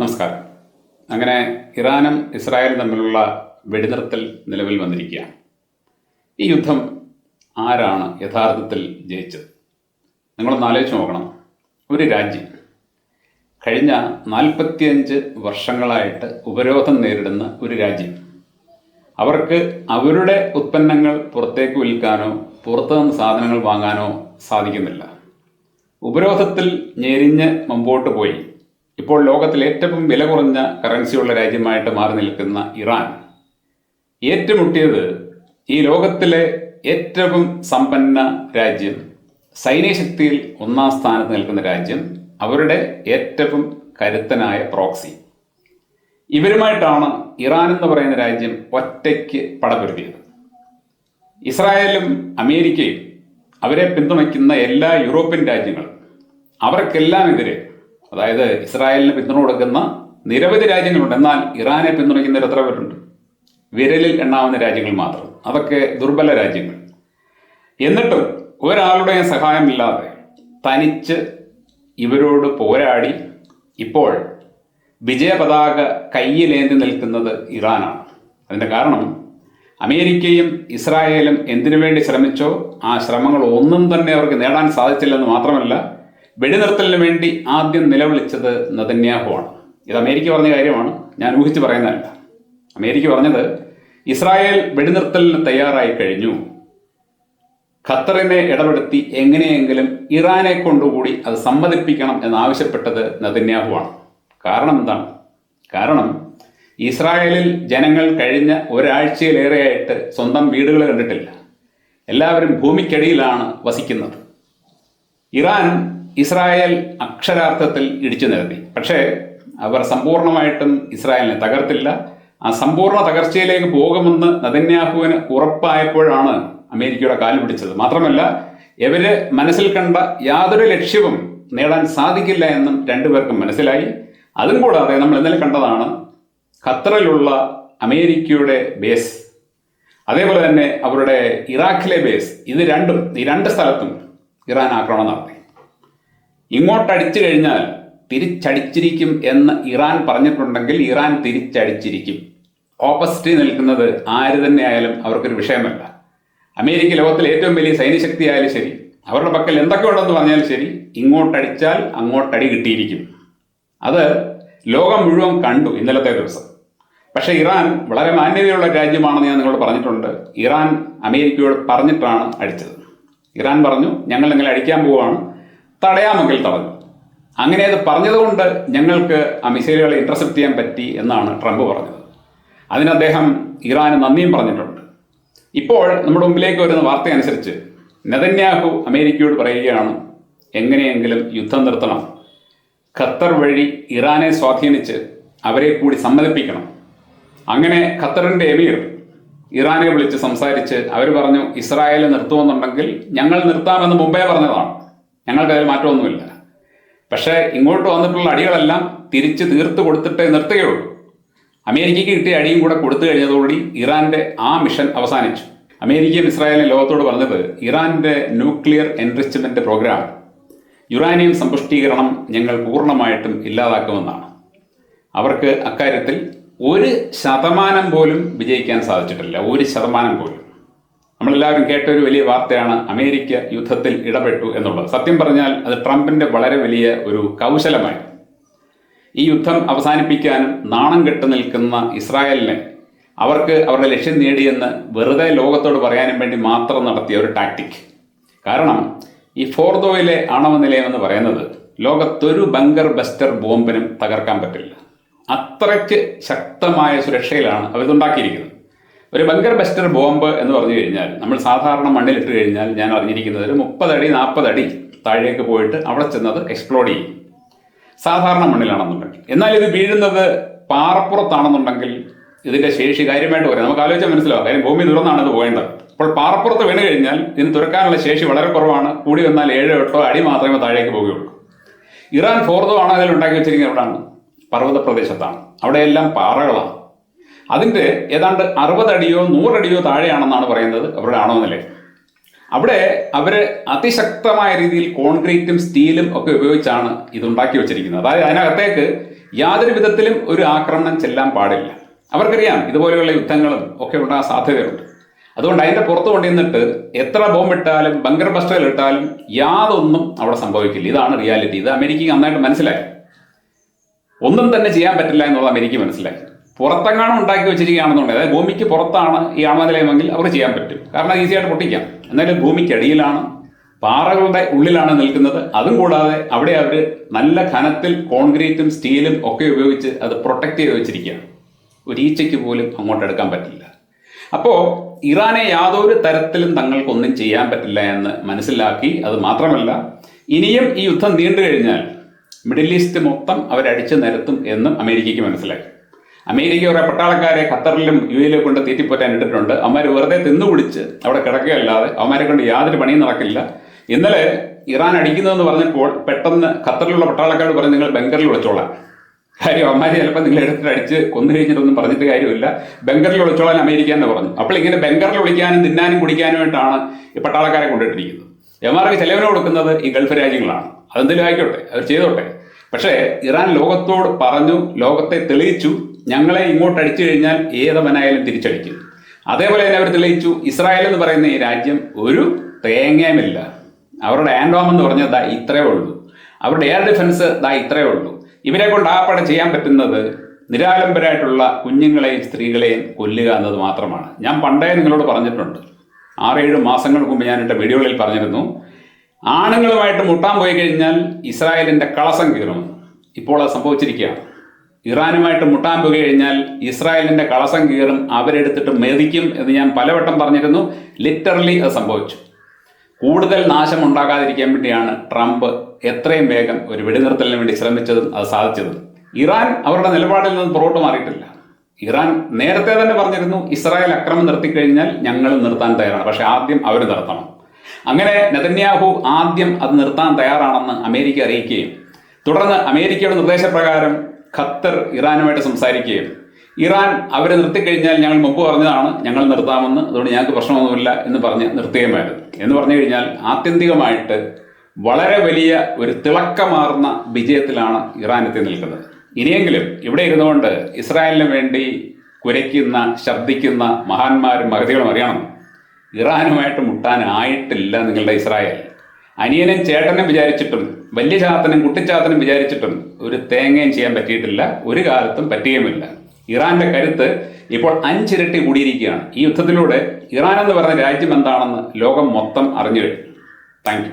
നമസ്കാരം. അങ്ങനെ ഇറാനും ഇസ്രായേലും തമ്മിലുള്ള വെടിനിർത്തൽ നിലവിൽ വന്നിരിക്കുകയാണ്. ഈ യുദ്ധം ആരാണ് യഥാർത്ഥത്തിൽ ജയിച്ചത്? നിങ്ങളൊന്ന് ആലോചിച്ച് നോക്കണം. ഒരു രാജ്യം കഴിഞ്ഞ നാൽപ്പത്തിയഞ്ച് വർഷങ്ങളായിട്ട് ഉപരോധം നേരിടുന്ന ഒരു രാജ്യം. അവർക്ക് അവരുടെ ഉൽപ്പന്നങ്ങൾ പുറത്തേക്ക് വിൽക്കാനോ പുറത്തു നിന്ന് സാധനങ്ങൾ വാങ്ങാനോ സാധിക്കുന്നില്ല. ഉപരോധത്തിൽ ഞെരിഞ്ഞ് മുമ്പോട്ട് പോയി. ഇപ്പോൾ ലോകത്തിൽ ഏറ്റവും വില കുറഞ്ഞ കറൻസിയുള്ള രാജ്യമായിട്ട് മാറി നിൽക്കുന്ന ഇറാൻ. ഏറ്റുമുട്ടിയത് ഈ ലോകത്തിലെ ഏറ്റവും സമ്പന്ന രാജ്യം സൈന്യശക്തിയിൽ ഒന്നാം സ്ഥാനത്ത് നിൽക്കുന്ന രാജ്യം അവരുടെ ഏറ്റവും കരുത്തനായ പ്രോക്സി ഇവരുമായിട്ടാണ് ഇറാൻ എന്ന് പറയുന്ന രാജ്യം ഒറ്റയ്ക്ക് പടപൊരുതിയത് ഇസ്രായേലും അമേരിക്കയും അവരെ പിന്തുണയ്ക്കുന്ന എല്ലാ യൂറോപ്യൻ രാജ്യങ്ങളും അവർക്കെല്ലാം എതിരെ അതായത് ഇസ്രായേലിന് പിന്തുണ കൊടുക്കുന്ന നിരവധി രാജ്യങ്ങളുണ്ട്. എന്നാൽ ഇറാനെ പിന്തുണയ്ക്കുന്നവർ എത്ര പേരുണ്ട്? വിരലിൽ എണ്ണാവുന്ന രാജ്യങ്ങൾ മാത്രം. അതൊക്കെ ദുർബല രാജ്യങ്ങൾ. എന്നിട്ടും ഒരാളുടെയും സഹായമില്ലാതെ തനിച്ച് ഇവരോട് പോരാടി ഇപ്പോൾ വിജയപതാക കയ്യിലേന്തി നിൽക്കുന്നത് ഇറാനാണ്. അതിന്റെ കാരണം അമേരിക്കയും ഇസ്രായേലും എന്തിനു വേണ്ടി ശ്രമിച്ചോ ആ ശ്രമങ്ങൾ ഒന്നും തന്നെ അവർക്ക് നേടാൻ സാധിച്ചില്ലെന്ന് മാത്രമല്ല വെടിനിർത്തലിന് വേണ്ടി ആദ്യം നിലവിളിച്ചത് നദന്യാഹുവാണ് ഇത് അമേരിക്ക പറഞ്ഞ കാര്യമാണ്. ഞാൻ ഊഹിച്ച് പറയുന്നതല്ല. അമേരിക്ക പറഞ്ഞത് ഇസ്രായേൽ വെടിനിർത്തലിന് തയ്യാറായി കഴിഞ്ഞു. ഖത്തറിനെ ഇടപെടുത്തി എങ്ങനെയെങ്കിലും ഇറാനെ കൊണ്ടുകൂടി അത് സമ്മതിപ്പിക്കണം എന്നാവശ്യപ്പെട്ടത് നദന്യാഹുവാണ് കാരണം എന്താണ്? കാരണം ഇസ്രായേലിൽ ജനങ്ങൾ കഴിഞ്ഞ ഒരാഴ്ചയിലേറെയായിട്ട് സ്വന്തം വീടുകൾ കണ്ടിട്ടില്ല. എല്ലാവരും ഭൂമിക്കടിയിലാണ് വസിക്കുന്നത്. ഇറാൻ ഇസ്രായേൽ അക്ഷരാർത്ഥത്തിൽ ഇടിച്ചു നിരത്തി. പക്ഷേ അവർ സമ്പൂർണമായിട്ടും ഇസ്രായേലിനെ തകർത്തില്ല. ആ സമ്പൂർണ തകർച്ചയിലേക്ക് പോകുമെന്ന് നദന്യാഹുവിന് ഉറപ്പായപ്പോഴാണ് അമേരിക്കയുടെ കാൽ പിടിച്ചത്. മാത്രമല്ല ഇവർ മനസ്സിൽ കണ്ട യാതൊരു ലക്ഷ്യവും നേടാൻ സാധിക്കില്ല എന്നും രണ്ടുപേർക്കും മനസ്സിലായി. അതും കൂടാതെ നമ്മൾ ഇന്നലെ കണ്ടതാണ് ഖത്തറിലുള്ള അമേരിക്കയുടെ ബേസ്. അതേപോലെ തന്നെ അവരുടെ ഇറാഖിലെ ബേസ്. ഇത് രണ്ടും ഈ രണ്ട് സ്ഥലത്തും ഇറാൻ ആക്രമണം നടത്തി. ഇങ്ങോട്ടടിച്ചു കഴിഞ്ഞാൽ തിരിച്ചടിച്ചിരിക്കും എന്ന് ഇറാൻ പറഞ്ഞിട്ടുണ്ടെങ്കിൽ ഇറാൻ തിരിച്ചടിച്ചിരിക്കും. ഓപ്പോസിറ്റ് നിൽക്കുന്നത് ആര് തന്നെ ആയാലും അവർക്കൊരു വിഷയമല്ല. അമേരിക്ക ലോകത്തിലെ ഏറ്റവും വലിയ സൈന്യശക്തി ആയാലും ശരി അവരുടെ പക്കൽ എന്തൊക്കെ ഉണ്ടെന്ന് പറഞ്ഞാലും ശരി ഇങ്ങോട്ടടിച്ചാൽ അങ്ങോട്ടടി കിട്ടിയിരിക്കും. അത് ലോകം മുഴുവൻ കണ്ടു ഇന്നലത്തെ ദിവസം. പക്ഷേ ഇറാൻ വളരെ മാന്യതയുള്ള രാജ്യമാണെന്ന് ഞാൻ നിങ്ങളോട് പറഞ്ഞിട്ടുണ്ട്. ഇറാൻ അമേരിക്കയോട് പറഞ്ഞിട്ടാണ് അടിച്ചത്. ഇറാൻ പറഞ്ഞു ഞങ്ങൾ നിങ്ങളെ അടിക്കാൻ പോവുകയാണ് തടയാമെങ്കിൽ തടഞ്ഞു. അങ്ങനെ അത് പറഞ്ഞതുകൊണ്ട് ഞങ്ങൾക്ക് ആ മിസൈലുകളെ ഇന്റർസെപ്റ്റ് ചെയ്യാൻ പറ്റി എന്നാണ് ട്രംപ് പറഞ്ഞത്. അതിന് അദ്ദേഹം ഇറാന് നന്ദിയും പറഞ്ഞിട്ടുണ്ട്. ഇപ്പോൾ നമ്മുടെ മുമ്പിലേക്ക് വരുന്ന വാർത്ത അനുസരിച്ച് നെതന്യാഹു അമേരിക്കയോട് പറയുകയാണ് എങ്ങനെയെങ്കിലും യുദ്ധം നിർത്തണം. ഖത്തർ വഴി ഇറാനെ സ്വാധീനിച്ച് അവരെ കൂടി സമ്മതിപ്പിക്കണം. അങ്ങനെ ഖത്തറിന്റെ എമീർ ഇറാനെ വിളിച്ച് സംസാരിച്ച് അവർ പറഞ്ഞു ഇസ്രായേൽ നിർത്തുമെന്നുണ്ടെങ്കിൽ ഞങ്ങൾ നിർത്താമെന്ന് മുമ്പേ പറഞ്ഞതാണ്. ഞങ്ങൾക്കതിൽ മാറ്റമൊന്നുമില്ല. പക്ഷേ ഇങ്ങോട്ട് വന്നിട്ടുള്ള അടികളെല്ലാം തിരിച്ച് തീർത്ത് കൊടുത്തിട്ടേ നിർത്തുകയുള്ളൂ. അമേരിക്കയ്ക്ക് കിട്ടിയ അടിയും കൂടെ കൊടുത്തു കഴിഞ്ഞതോടുകൂടി ഇറാന്റെ ആ മിഷൻ അവസാനിച്ചു. അമേരിക്കയും ഇസ്രായേലും ലോകത്തോട് പറഞ്ഞത് ഇറാന്റെ ന്യൂക്ലിയർ എൻറിച്ച്മെന്റ് പ്രോഗ്രാം യുറാനിയം സമ്പുഷ്ടീകരണം ഞങ്ങൾ പൂർണമായിട്ടും ഇല്ലാതാക്കുമെന്നാണ്. അവർക്ക് അക്കാര്യത്തിൽ ഒരു ശതമാനം പോലും വിജയിക്കാൻ സാധിച്ചിട്ടില്ല. ഒരു ശതമാനം പോലും. നമ്മളെല്ലാവരും കേട്ട ഒരു വലിയ വാർത്തയാണ് അമേരിക്ക യുദ്ധത്തിൽ ഇടപെട്ടു എന്നുള്ളത്. സത്യം പറഞ്ഞാൽ അത് ട്രംപിന്റെ വളരെ വലിയ ഒരു കൗശലമായി. ഈ യുദ്ധം അവസാനിപ്പിക്കാനും നാണം കെട്ടു നിൽക്കുന്ന ഇസ്രായേലിനെ അവർക്ക് അവരുടെ ലക്ഷ്യം നേടിയെന്ന് വെറുതെ ലോകത്തോട് പറയാനും വേണ്ടി മാത്രം നടത്തിയ ഒരു ടാക്ടിക് കാരണം ഈ ഫോർദോയിലെ ആണവ നിലയം എന്ന് പറയുന്നത് ലോകത്തൊരു ബങ്കർ ബസ്റ്റർ ബോംബിനും തകർക്കാൻ പറ്റില്ല. അത്രയ്ക്ക് ശക്തമായ സുരക്ഷയിലാണ് അവരിതുണ്ടാക്കിയിരിക്കുന്നത്. ഒരു ബങ്കർ ബസ്റ്റർ ബോംബ് എന്ന് പറഞ്ഞു കഴിഞ്ഞാൽ നമ്മൾ സാധാരണ മണ്ണിലിട്ട് കഴിഞ്ഞാൽ ഞാൻ അറിഞ്ഞിരിക്കുന്നത് ഒരു മുപ്പതടി നാൽപ്പതടി താഴേക്ക് പോയിട്ട് അവിടെ ചെന്നത് എക്സ്പ്ലോഡ് ചെയ്യും. സാധാരണ മണ്ണിലാണെന്നുണ്ടെങ്കിൽ എന്നാൽ ഇത് വീഴുന്നത് പാറപ്പുറത്താണെന്നുണ്ടെങ്കിൽ ഇതിന്റെ ശേഷി കാര്യമായിട്ട് പറയാം. നമുക്ക് ആലോചിച്ചാൽ മനസ്സിലാവും. കാര്യം ഭൂമി തുറന്നാണ് ഇത് പോകേണ്ടത് അപ്പോൾ പാറപ്പുറത്ത് വീണ് കഴിഞ്ഞാൽ ഇതിന് തുറക്കാനുള്ള ശേഷി വളരെ കുറവാണ്. കൂടി വന്നാൽ ഏഴോ എട്ടോ അടി മാത്രമേ താഴേക്ക് പോവുകയുള്ളൂ ഇറാൻ ഫോർദോ ആണ് അതിൽ ഉണ്ടാക്കി വെച്ചിരിക്കുന്നത്. എവിടെയാണ് പർവത പ്രദേശത്താണ് അവിടെയെല്ലാം പാറകളാണ്. അതിന്റെ ഏതാണ്ട് അറുപതടിയോ നൂറടിയോ താഴെയാണെന്നാണ് പറയുന്നത് അവരുടെ ആണവ നിലയം അവിടെ അവർ അതിശക്തമായ രീതിയിൽ കോൺക്രീറ്റും സ്റ്റീലും ഒക്കെ ഉപയോഗിച്ചാണ് ഇതുണ്ടാക്കി വെച്ചിരിക്കുന്നത്. അതായത് അതിനകത്തേക്ക് യാതൊരു വിധത്തിലും ഒരു ആക്രമണം ചെല്ലാൻ പാടില്ല. അവർക്കറിയാം ഇതുപോലെയുള്ള യുദ്ധങ്ങളും ഒക്കെ ഉണ്ടാകാൻ സാധ്യതയുണ്ട്. അതുകൊണ്ട് അതിന്റെ പുറത്ത് കൊണ്ടുവന്നിട്ട് എത്ര ബോംബിട്ടാലും ബങ്കർ ബസ്റ്ററുകൾ ഇട്ടാലും യാതൊന്നും അവിടെ സംഭവിക്കില്ല. ഇതാണ് റിയാലിറ്റി ഇത് അമേരിക്കയ്ക്ക് നന്നായിട്ട് മനസ്സിലായി. ഒന്നും തന്നെ ചെയ്യാൻ പറ്റില്ല എന്നുള്ളത് അമേരിക്ക മനസ്സിലായി. പുറത്തെങ്ങാനും ഉണ്ടാക്കി വെച്ചിരിക്കുകയാണെന്നുണ്ടെങ്കിൽ അതായത് ഭൂമിക്ക് പുറത്താണ് ഈ ആണവനിലയമെങ്കിൽ അവർ ചെയ്യാൻ പറ്റും. കാരണം ഈസിയായിട്ട് പൊട്ടിക്കാം. എന്നാലും ഭൂമിക്കടിയിലാണ് പാറകളുടെ ഉള്ളിലാണ് നിൽക്കുന്നത്. അതും കൂടാതെ അവിടെ അവർ നല്ല ഖനത്തിൽ കോൺക്രീറ്റും സ്റ്റീലും ഒക്കെ ഉപയോഗിച്ച് അത് പ്രൊട്ടക്ട് ചെയ്ത് വെച്ചിരിക്കുകയാണ്. ഒരു ഈച്ചയ്ക്ക് പോലും അങ്ങോട്ട് എടുക്കാൻ പറ്റില്ല. അപ്പോൾ ഇറാനെ യാതൊരു തരത്തിലും തങ്ങൾക്കൊന്നും ചെയ്യാൻ പറ്റില്ല എന്ന് മനസ്സിലാക്കി. അത് മാത്രമല്ല ഇനിയും ഈ യുദ്ധം നീണ്ടു കഴിഞ്ഞാൽ മിഡിൽ ഈസ്റ്റ് മൊത്തം അവരടിച്ചു നിരത്തും എന്നും അമേരിക്കയ്ക്ക് മനസ്സിലായി. അമേരിക്ക പട്ടാളക്കാരെ ഖത്തറിലും യു എയിലും കൊണ്ട് തീറ്റിപ്പോറ്റാൻ ഇട്ടിട്ടുണ്ട്. അവന്മാർ വെറുതെ തിന്നുപിടിച്ച് അവിടെ കിടക്കുകയല്ലാതെ അവന്മാരെ കൊണ്ട് യാതൊരു പണിയും നടക്കില്ല. ഇന്നലെ ഇറാൻ അടിക്കുന്നതെന്ന് പറഞ്ഞപ്പോൾ പെട്ടെന്ന് ഖത്തറിലുള്ള പട്ടാളക്കാരോട് പറഞ്ഞ് നിങ്ങൾ ബംഗറിൽ വിളിച്ചോളാം. കാര്യം അവന്മാർ ചിലപ്പോൾ നിങ്ങൾ എടുത്തിട്ട് അടിച്ച് കൊന്നു കഴിഞ്ഞിട്ടൊന്നും പറഞ്ഞിട്ട് കാര്യമില്ല. ബംഗറിൽ വിളിച്ചോളാൻ അമേരിക്ക എന്ന് പറഞ്ഞു. അപ്പോൾ ഇങ്ങനെ ബംഗറിൽ വിളിക്കാനും തിന്നാനും കുടിക്കാനുമായിട്ടാണ് ഈ പട്ടാളക്കാരെ കൊണ്ടിട്ടിരിക്കുന്നത്. എമാർക്ക് ചെലവിന് കൊടുക്കുന്നത് ഈ ഗൾഫ് രാജ്യങ്ങളാണ്. അതെന്തെങ്കിലും ആയിക്കോട്ടെ അവർ ചെയ്തോട്ടെ. പക്ഷേ ഇറാൻ ലോകത്തോട് പറഞ്ഞു ലോകത്തെ തെളിയിച്ചു ഞങ്ങളെ ഇങ്ങോട്ട് അടിച്ചു കഴിഞ്ഞാൽ ഏതവനായാലും തിരിച്ചടിക്കും. അതേപോലെ തന്നെ അവർ തെളിയിച്ചു ഇസ്രായേൽ എന്ന് പറയുന്ന ഈ രാജ്യം ഒരു തേങ്ങയുമില്ല. അവരുടെ ആൻഡോം എന്ന് പറഞ്ഞാൽ ദാ ഇത്രയേ ഉള്ളൂ. അവരുടെ എയർ ഡിഫൻസ് ദാ ഇത്രയേ ഉള്ളൂ. ഇവരെ കൊണ്ട് ആ പടം ചെയ്യാൻ പറ്റുന്നത് നിരാലംബരായിട്ടുള്ള കുഞ്ഞുങ്ങളെയും സ്ത്രീകളെയും കൊല്ലുക എന്നത് മാത്രമാണ്. ഞാൻ പണ്ടേ നിങ്ങളോട് പറഞ്ഞിട്ടുണ്ട്. ആറേഴ് മാസങ്ങൾക്ക് മുമ്പ് ഞാൻ എന്റെ വീഡിയോകളിൽ പറഞ്ഞിരുന്നു. ആണുങ്ങളുമായിട്ട് മുട്ടാൻ പോയി കഴിഞ്ഞാൽ ഇസ്രായേലിന്റെ കളസം കീറുമെന്ന് ഇപ്പോൾ അത് സംഭവിച്ചിരിക്കുകയാണ്. ഇറാനുമായിട്ട് മുട്ടാൻ പോയി കഴിഞ്ഞാൽ ഇസ്രായേലിന്റെ കളസം കീറും അവരെടുത്തിട്ട് മെതിക്കും എന്ന് ഞാൻ പലവട്ടം പറഞ്ഞിരുന്നു. ലിറ്ററലി അത് സംഭവിച്ചു. കൂടുതൽ നാശം ഉണ്ടാകാതിരിക്കാൻ വേണ്ടിയാണ് ട്രംപ് എത്രയും വേഗം ഒരു വെടിനിർത്തലിന് വേണ്ടി ശ്രമിച്ചതും അത് സാധിച്ചതും. ഇറാൻ അവരുടെ നിലപാടിൽ നിന്ന് പുറകോട്ട് മാറിയിട്ടില്ല. ഇറാൻ നേരത്തെ തന്നെ പറഞ്ഞിരുന്നു ഇസ്രായേൽ അക്രമം നിർത്തിക്കഴിഞ്ഞാൽ ഞങ്ങൾ നിർത്താൻ തയ്യാറാണ് പക്ഷെ ആദ്യം അവർ നിർത്തണം. അങ്ങനെ നെതന്യാഹു ആദ്യം അത് നിർത്താൻ തയ്യാറാണെന്ന് അമേരിക്ക അറിയിക്കുകയും തുടർന്ന് അമേരിക്കയുടെ നിർദ്ദേശപ്രകാരം ഖത്തർ ഇറാനുമായിട്ട് സംസാരിക്കുകയും ഇറാൻ അവരെ നിർത്തിക്കഴിഞ്ഞാൽ ഞങ്ങൾ മുമ്പ് പറഞ്ഞതാണ് ഞങ്ങൾ നിർത്താമെന്ന് അതുകൊണ്ട് ഞങ്ങൾക്ക് പ്രശ്നമൊന്നുമില്ല എന്ന് പറഞ്ഞ് നിർത്തുകയുമായിരുന്നു. എന്ന് പറഞ്ഞു കഴിഞ്ഞാൽ ആത്യന്തികമായിട്ട് വളരെ വലിയ ഒരു തിളക്കമാർന്ന വിജയത്തിലാണ് ഇറാൻ എത്തി നിൽക്കുന്നത്. ഇനിയെങ്കിലും ഇവിടെ ഇരുന്നുകൊണ്ട് ഇസ്രായേലിന് വേണ്ടി കുരയ്ക്കുന്ന ശബ്ദിക്കുന്ന മഹാന്മാരും മഹതികളും അറിയണം. ഇറാനുമായിട്ട് മുട്ടാനായിട്ടില്ല നിങ്ങളുടെ ഇസ്രായേൽ. അനിയനും ചേട്ടനും വിചാരിച്ചിട്ടും വലിയ ചാത്തനും കുട്ടിച്ചാത്തനും വിചാരിച്ചിട്ടും ഒരു തേങ്ങയും ചെയ്യാൻ പറ്റിയിട്ടില്ല ഒരു കാലത്തും പറ്റുകയുമില്ല. ഇറാന്റെ കരുത്ത് ഇപ്പോൾ അഞ്ചിരട്ടി കൂടിയിരിക്കുകയാണ്. ഈ യുദ്ധത്തിലൂടെ ഇറാൻ എന്ന് പറഞ്ഞ രാജ്യം എന്താണെന്ന് ലോകം മൊത്തം അറിഞ്ഞു കഴിഞ്ഞു. Thank you